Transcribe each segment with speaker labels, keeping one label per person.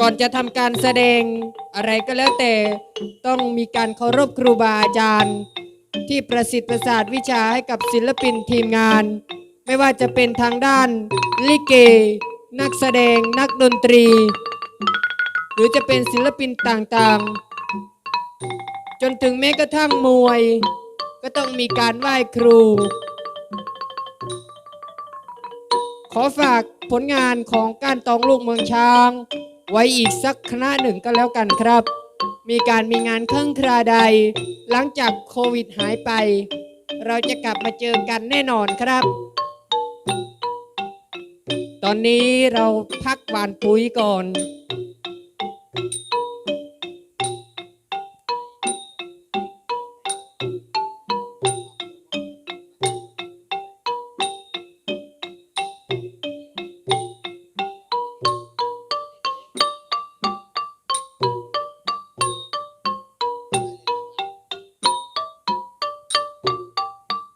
Speaker 1: ก่อนจะทำการแสดงอะไรก็แล้วแต่ต้องมีการเคารพครูบาอาจารย์ ที่ประสิทธิ์ประสาทวิชาให้กับศิลปินทีมงาน ไม่ว่าจะเป็นทางด้านลิเก นักแสดงนักดนตรี หรือจะเป็นศิลปินต่างๆ จนถึงแม้กระทั่งมวย ก็ต้องมีการไหว้ครู อฝากผลงานของการตองลูกเมืองช้าง ไว้อีกสักคณะหนึ่งก็แล้วกันครับ มีการมีงานเครื่องคราใด หลังจากโควิดหายไป เราจะกลับมาเจอกันแน่นอนครับ ตอนนี้เราพักหวานปุ๋ยก่อน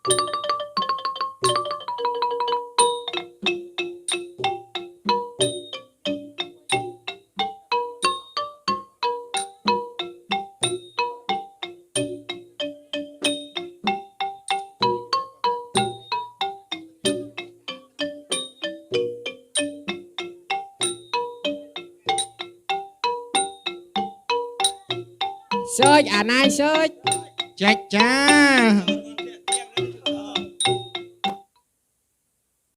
Speaker 1: เซิร์ชอ่า